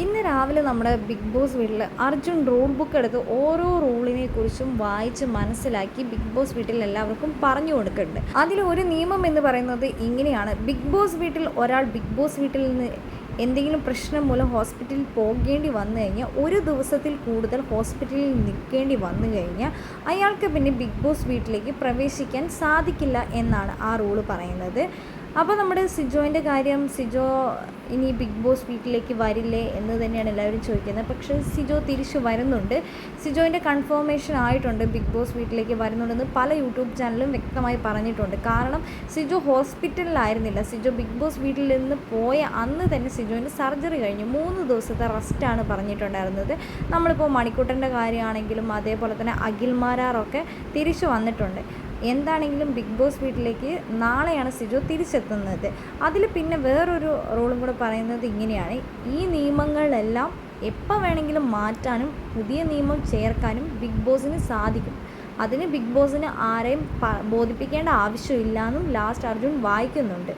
ഇന്ന് രാവിലെ നമ്മുടെ ബിഗ് ബോസ് വീട്ടിൽ അർജുൻ റൂൾ ബുക്ക് എടുത്ത് ഓരോ റൂളിനെ കുറിച്ചും വായിച്ച് മനസ്സിലാക്കി ബിഗ് ബോസ് വീട്ടിൽ എല്ലാവർക്കും പറഞ്ഞു കൊടുക്കുന്നുണ്ട്. അതിൽ ഒരു നിയമം എന്ന് പറയുന്നത് ഇങ്ങനെയാണ്. ബിഗ് ബോസ് വീട്ടിൽ ഒരാൾ ബിഗ് ബോസ് വീട്ടിൽ നിന്ന് എന്തെങ്കിലും പ്രശ്നം മൂലം ഹോസ്പിറ്റലിൽ പോകേണ്ടി വന്നു കഴിഞ്ഞാൽ ഒരു ദിവസത്തിൽ കൂടുതൽ ഹോസ്പിറ്റലിൽ നിൽക്കേണ്ടി വന്നു കഴിഞ്ഞാൽ അയാൾക്ക് പിന്നെ ബിഗ് ബോസ് വീട്ടിലേക്ക് പ്രവേശിക്കാൻ സാധിക്കില്ല എന്നാണ് ആ റൂൾ പറയുന്നത്. അപ്പോൾ നമ്മുടെ സിജോയിന്റെ കാര്യം സിജോ ഇനി ബിഗ് ബോസ് വീട്ടിലേക്ക് വരില്ലേ എന്ന് തന്നെയാണ് എല്ലാവരും ചോദിക്കുന്നത്. പക്ഷേ സിജോ തിരിച്ചു വരുന്നുണ്ട്. സിജോയിന്റെ കൺഫർമേഷൻ ആയിട്ടുണ്ട് ബിഗ് ബോസ് വീട്ടിലേക്ക് വരുന്നുണ്ടെന്ന് പല യൂട്യൂബ് ചാനലും വ്യക്തമായി പറഞ്ഞിട്ടുണ്ട്. കാരണം സിജോ ഹോസ്പിറ്റലിലായിരുന്നില്ല. സിജോ ബിഗ് ബോസ് വീട്ടിൽ നിന്ന് പോയ അന്ന് തന്നെ സിജോയിന്റെ സർജറി കഴിഞ്ഞു. മൂന്ന് ദിവസത്തെ റെസ്റ്റാണ് പറഞ്ഞിട്ടുണ്ടായിരുന്നത്. നമ്മളിപ്പോൾ മണിക്കൂട്ടന്റെ കാര്യമാണെങ്കിലും അതേപോലെ തന്നെ അഖിൽമാരാറൊക്കെ തിരിച്ചു വന്നിട്ടുണ്ട്. എന്താണെങ്കിലും ബിഗ് ബോസ് വീട്ടിലേക്ക് നാളെയാണ് സിജു തിരിച്ചെത്തുന്നത്. അതിൽ പിന്നെ വേറൊരു റോളും കൂടെ പറയുന്നത് ഇങ്ങനെയാണ്. ഈ നിയമങ്ങളെല്ലാം എപ്പോൾ വേണമെങ്കിലും മാറ്റാനും പുതിയ നിയമം ചേർക്കാനും ബിഗ് ബോസിന് സാധിക്കും. അതിന് ബിഗ് ബോസിന് ആരെയും ബോധിപ്പിക്കേണ്ട ആവശ്യമില്ല എന്നും ലാസ്റ്റ് അർജുൻ വായിക്കുന്നുണ്ട്.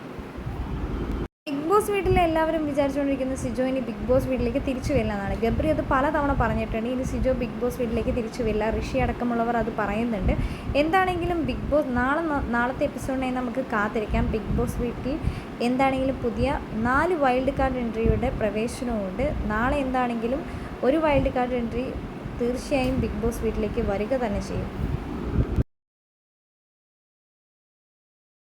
ബോസ് വീട്ടിലെ എല്ലാവരും വിചാരിച്ചുകൊണ്ടിരിക്കുന്ന സിജോ ഇനി ബിഗ് ബോസ് വീട്ടിലേക്ക് തിരിച്ചു വരില്ല എന്നാണ് ഗബ്രി അത് പലതവണ പറഞ്ഞിട്ടുണ്ട്. ഇനി സിജോ ബിഗ് ബോസ് വീട്ടിലേക്ക് തിരിച്ചു വരില്ല. ഋഷി അടക്കമുള്ളവർ അത് പറയുന്നുണ്ട്. എന്താണെങ്കിലും ബിഗ് ബോസ് നാളെ നാളത്തെ എപ്പിസോഡിനായി നമുക്ക് കാത്തിരിക്കാം. ബിഗ് ബോസ് വീട്ടിൽ എന്താണെങ്കിലും പുതിയ നാല് വൈൽഡ് കാർഡ് എൻട്രിയുടെ പ്രവേശനവുമുണ്ട്. നാളെ എന്താണെങ്കിലും ഒരു വൈൽഡ് കാർഡ് എൻട്രി തീർച്ചയായും ബിഗ് ബോസ് വീട്ടിലേക്ക് വരിക തന്നെ ചെയ്യും.